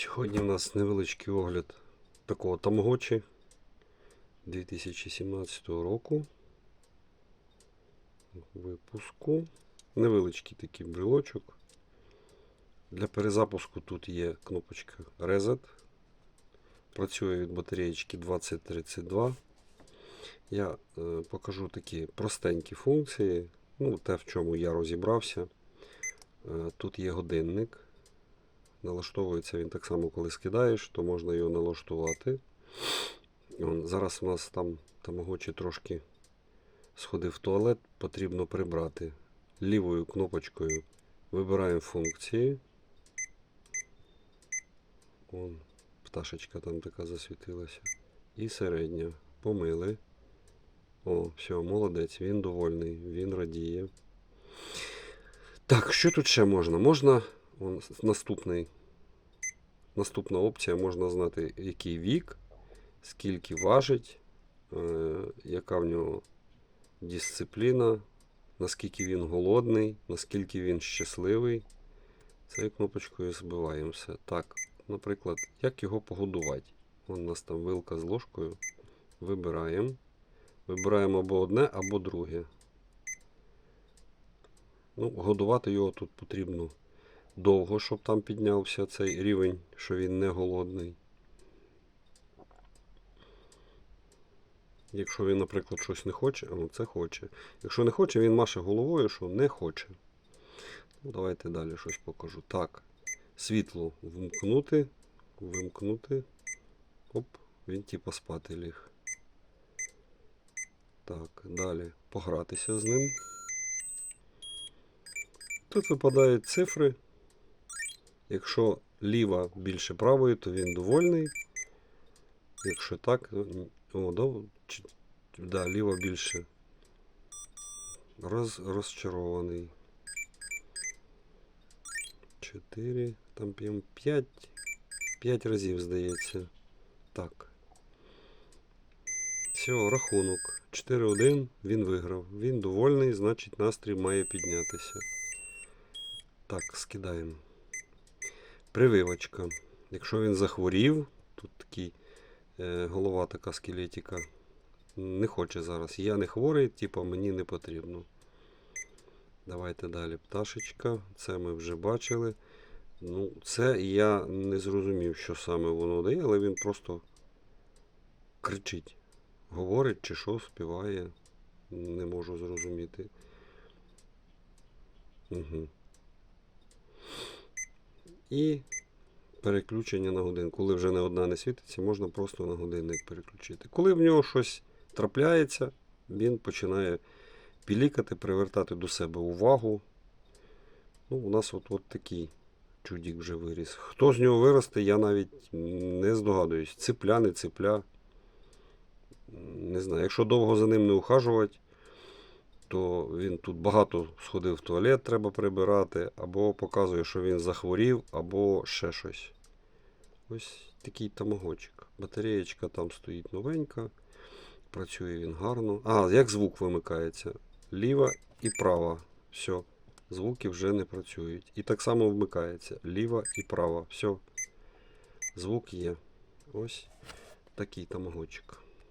Сьогодні у нас невеличкий огляд такого тамагочі 2017 року. Випуску. Невеличкий такий брелочок. Для перезапуску тут є кнопочка Reset. Працює від батареєчки 2032. Я е, покажу такі простенькі функції. Ну, те, в чому я розібрався. Е, тут є годинник. Налаштовується він так само, коли скидаєш, то можна його налаштувати. Зараз у нас там тамагочі трошки сходив в туалет, потрібно прибрати. Лівою кнопочкою вибираємо функції. Вон, пташечка там така засвітилася. І середня. Помили. О, все, молодець, він довольний, він радіє. Так, що тут ще можна? Можна наступний, наступна опція можна знати, який вік, скільки важить, е, яка в нього дисципліна, наскільки він голодний, наскільки він щасливий. Цією кнопочкою збиваємо все. Так, наприклад, як його погодувати. Вон у нас там вилка з ложкою. Вибираємо. Вибираємо або одне, або друге. Ну, годувати його тут потрібно довго, щоб там піднявся цей рівень, що він не голодний. Якщо він, наприклад, щось не хоче, а це хоче. Якщо не хоче, він маше головою, що не хоче. Ну, Давайте далі щось покажу. Так, світло вмкнути, вимкнути. Оп, він типа спати ліг. Так, далі погратися з ним. Тут випадають цифри. Якщо ліва більше правої, то він довольний. Якщо так, то. О, да, да, ліва більше роз, розчарований. 4, там п'ємо 5. 5 разів, здається. Так. Все, рахунок. 4-1, він виграв. Він довольний, значить настрій має піднятися. Так, скидаємо. Прививочка. Якщо він захворів, тут такий е, голова така скелетика. Не хоче зараз. Я не хворий, типу мені не потрібно. Давайте далі. Пташечка. Це ми вже бачили. Ну, це я не зрозумів, що саме воно дає, але він просто кричить. Говорить чи що, співає. Не можу зрозуміти. Угу. І переключення на годинник. Коли вже не одна не світиться, можна просто на годинник переключити. Коли в нього щось трапляється, він починає пілікати, привертати до себе увагу. Ну, у нас от, такий чудік вже виріс. Хто з нього виросте, я навіть не здогадуюсь. Ципля, не ципля. Не знаю. Якщо довго за ним не ухажувати, то він тут багато сходив в туалет, треба прибирати, або показує, що він захворів, або ще щось. Ось такий тамагочик. Батареєчка там стоїть новенька. Працює він гарно. А, як звук вимикається? Ліва і права. Все. Звуки вже не працюють. І так само вмикається. Ліва і права. Все. Звук є. Ось такий тамагочик.